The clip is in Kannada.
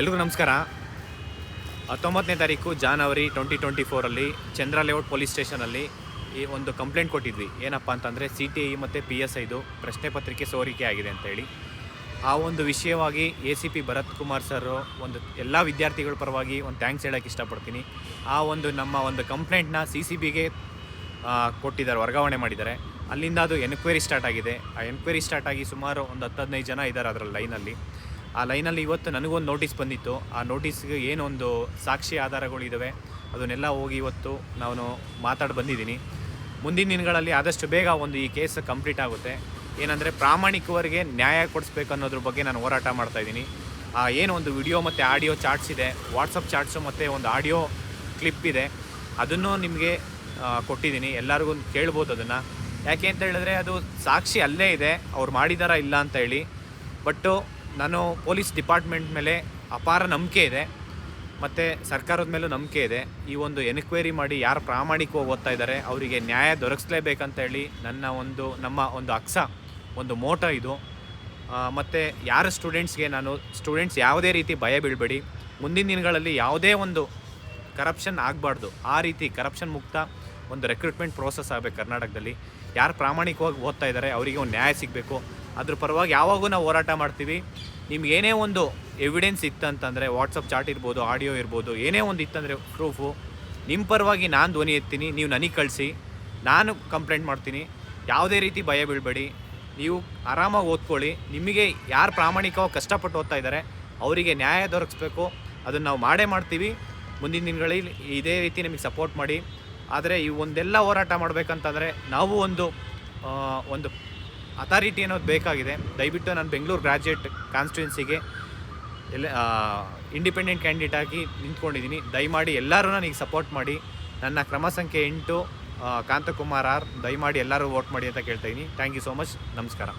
ಎಲ್ರಿಗೂ ನಮಸ್ಕಾರ. ಹತ್ತೊಂಬತ್ತನೇ ತಾರೀಕು ಜಾನವರಿ ಟ್ವೆಂಟಿ ಟ್ವೆಂಟಿ ಫೋರಲ್ಲಿ ಚಂದ್ರ ಲೇಔಟ್ ಪೊಲೀಸ್ ಸ್ಟೇಷನಲ್ಲಿ ಈ ಒಂದು ಕಂಪ್ಲೇಂಟ್ ಕೊಟ್ಟಿದ್ವಿ. ಏನಪ್ಪ ಅಂತಂದರೆ ಸಿ ಟಿ ಐ ಮತ್ತು ಪಿ ಎಸ್ ಐದು ಪ್ರಶ್ನೆ ಪತ್ರಿಕೆ ಸೋರಿಕೆ ಆಗಿದೆ ಅಂತೇಳಿ ಆ ಒಂದು ವಿಷಯವಾಗಿ A C P Bharath Kumar sir ಒಂದು ಎಲ್ಲ ವಿದ್ಯಾರ್ಥಿಗಳ ಪರವಾಗಿ ಒಂದು ಥ್ಯಾಂಕ್ಸ್ ಹೇಳೋಕ್ಕೆ ಇಷ್ಟಪಡ್ತೀನಿ. ಆ ಒಂದು ನಮ್ಮ ಒಂದು ಕಂಪ್ಲೇಂಟ್ನ ಸಿ ಸಿ ಬಿಗೆ ಕೊಟ್ಟಿದ್ದಾರೆ, ವರ್ಗಾವಣೆ ಮಾಡಿದ್ದಾರೆ. ಅಲ್ಲಿಂದ ಅದು ಎನ್ಕ್ವೈರಿ ಸ್ಟಾರ್ಟ್ ಆಗಿದೆ. ಆ ಎನ್ಕ್ವೈರಿ ಸ್ಟಾರ್ಟ್ ಆಗಿ ಸುಮಾರು ಒಂದು ಹತ್ತು ಹದಿನೈದು ಜನ ಇದ್ದಾರೆ ಅದರ ಲೈನಲ್ಲಿ ಆ ಲೈನಲ್ಲಿ ಇವತ್ತು ನನಗೊಂದು ನೋಟಿಸ್ ಬಂದಿತ್ತು. ಆ ನೋಟಿಸ್ಗೆ ಏನೊಂದು ಸಾಕ್ಷಿ ಆಧಾರಗಳಿದ್ದಾವೆ ಅದನ್ನೆಲ್ಲ ಹೋಗಿ ಇವತ್ತು ನಾನು ಮಾತಾಡಿ ಬಂದಿದ್ದೀನಿ. ಮುಂದಿನ ದಿನಗಳಲ್ಲಿ ಆದಷ್ಟು ಬೇಗ ಒಂದು ಈ ಕೇಸ್ ಕಂಪ್ಲೀಟ್ ಆಗುತ್ತೆ. ಏನಂದರೆ ಪ್ರಾಮಾಣಿಕವರಿಗೆ ನ್ಯಾಯ ಕೊಡಿಸ್ಬೇಕು ಅನ್ನೋದ್ರ ಬಗ್ಗೆ ನಾನು ಹೋರಾಟ ಮಾಡ್ತಾಯಿದ್ದೀನಿ ಆ ಏನು ಒಂದು ವಿಡಿಯೋ ಮತ್ತು ಆಡಿಯೋ ಚಾರ್ಟ್ಸ್ ಇದೆ, ವಾಟ್ಸಪ್ ಚಾಟ್ಸು ಮತ್ತು ಒಂದು ಆಡಿಯೋ ಕ್ಲಿಪ್ ಇದೆ, ಅದನ್ನು ನಿಮಗೆ ಕೊಟ್ಟಿದ್ದೀನಿ. ಎಲ್ಲರಿಗೂ ಕೇಳ್ಬೋದು ಅದನ್ನು. ಯಾಕೆ ಅಂತ ಹೇಳಿದ್ರೆ ಅದು ಸಾಕ್ಷಿ ಅಲ್ಲೇ ಇದೆ, ಅವ್ರು ಮಾಡಿದಾರ ಇಲ್ಲ ಅಂತ ಹೇಳಿ. ಬಟ್ಟು ನಾನು ಪೊಲೀಸ್ ಡಿಪಾರ್ಟ್ಮೆಂಟ್ ಮೇಲೆ ಅಪಾರ ನಂಬಿಕೆ ಇದೆ, ಮತ್ತು ಸರ್ಕಾರದ ಮೇಲೂ ನಂಬಿಕೆ ಇದೆ. ಈ ಒಂದು ಎನ್ಕ್ವೈರಿ ಮಾಡಿ ಯಾರು ಪ್ರಾಮಾಣಿಕವಾಗಿ ಓದ್ತಾ ಇದ್ದಾರೆ, ಅವರಿಗೆ ನ್ಯಾಯ ದೊರಕಿಸ್ಲೇಬೇಕಂತ ಹೇಳಿ ನನ್ನ ಒಂದು, ನಮ್ಮ ಒಂದು ಅಕ್ಸ ಒಂದು ಮೋಟ ಇದು. ಮತ್ತು ಯಾರ ಸ್ಟೂಡೆಂಟ್ಸ್ಗೆ ನಾನು, ಸ್ಟೂಡೆಂಟ್ಸ್ ಯಾವುದೇ ರೀತಿ ಭಯ ಬೀಳಬೇಡಿ. ಮುಂದಿನ ದಿನಗಳಲ್ಲಿ ಯಾವುದೇ ಒಂದು ಕರಪ್ಷನ್ ಆಗಬಾರ್ದು. ಆ ರೀತಿ ಕರಪ್ಷನ್ ಮುಕ್ತ ಒಂದು ರೆಕ್ರೂಟ್ಮೆಂಟ್ ಪ್ರೋಸೆಸ್ ಆಗಬೇಕು ಕರ್ನಾಟಕದಲ್ಲಿ. ಯಾರು ಪ್ರಾಮಾಣಿಕವಾಗಿ ಓದ್ತಾ ಇದ್ದಾರೆ, ಅವರಿಗೆ ಒಂದು ನ್ಯಾಯ ಸಿಗಬೇಕು. ಅದ್ರ ಪರವಾಗಿ ಯಾವಾಗೂ ನಾವು ಹೋರಾಟ ಮಾಡ್ತೀವಿ. ನಿಮ್ಗೆ ಏನೇ ಒಂದು ಎವಿಡೆನ್ಸ್ ಇತ್ತಂತಂದರೆ ವಾಟ್ಸಪ್ ಚಾಟ್ ಇರ್ಬೋದು ಆಡಿಯೋ ಇರ್ಬೋದು, ಏನೇ ಒಂದು ಇತ್ತಂದರೆ ಪ್ರೂಫು ನಿಮ್ಮ ಪರವಾಗಿ ನಾನು ಧ್ವನಿ ಎತ್ತೀನಿ, ನೀವು ನನಗೆ ಕಳಿಸಿ. ನಾನು ಕಂಪ್ಲೇಂಟ್ ಮಾಡ್ತೀನಿ. ಯಾವುದೇ ರೀತಿ ಭಯ ಬೀಳಬೇಡಿ. ನೀವು ಆರಾಮಾಗಿ ಓದ್ಕೊಳ್ಳಿ. ನಿಮಗೆ ಯಾರು ಪ್ರಾಮಾಣಿಕವಾಗಿ ಕಷ್ಟಪಟ್ಟು ಓದ್ತಾ ಇದ್ದಾರೆ ಅವರಿಗೆ ನ್ಯಾಯ ದೊರಕಿಸ್ಬೇಕು. ಅದನ್ನು ನಾವು ಮಾಡೇ ಮಾಡ್ತೀವಿ. ಮುಂದಿನ ದಿನಗಳಲ್ಲಿ ಇದೇ ರೀತಿ ನಿಮಗೆ ಸಪೋರ್ಟ್ ಮಾಡಿ. ಆದರೆ ಈ ಒಂದೆಲ್ಲ ಹೋರಾಟ ಮಾಡಬೇಕಂತಂದರೆ ನಾವು ಒಂದು ಒಂದು ಅಥಾರಿಟಿ ಅನ್ನೋದು ಬೇಕಾಗಿದೆ. ದಯವಿಟ್ಟು ನಾನು ಬೆಂಗಳೂರು ಗ್ರಾಜ್ಯುಯೇಟ್ ಕಾನ್ಸ್ಟಿಟ್ಯೂನ್ಸಿಗೆ ಎಲ್ಲ ಇಂಡಿಪೆಂಡೆಂಟ್ ಕ್ಯಾಂಡಿಡೇಟ್ ಆಗಿ ನಿಂತ್ಕೊಂಡಿದ್ದೀನಿ. ದಯಮಾಡಿ ಎಲ್ಲರೂ ನನಗೆ ಸಪೋರ್ಟ್ ಮಾಡಿ. ನನ್ನ ಕ್ರಮ ಸಂಖ್ಯೆ ಎಂಟು ಕಾಂತಕುಮಾರ್ ಆರ್, ದಯಮಾಡಿ ಎಲ್ಲರೂ ವೋಟ್ ಮಾಡಿ ಅಂತ ಕೇಳ್ತಾ ಇದ್ದೀನಿ ಥ್ಯಾಂಕ್ ಯು ಸೋ ಮಚ್. ನಮಸ್ಕಾರ.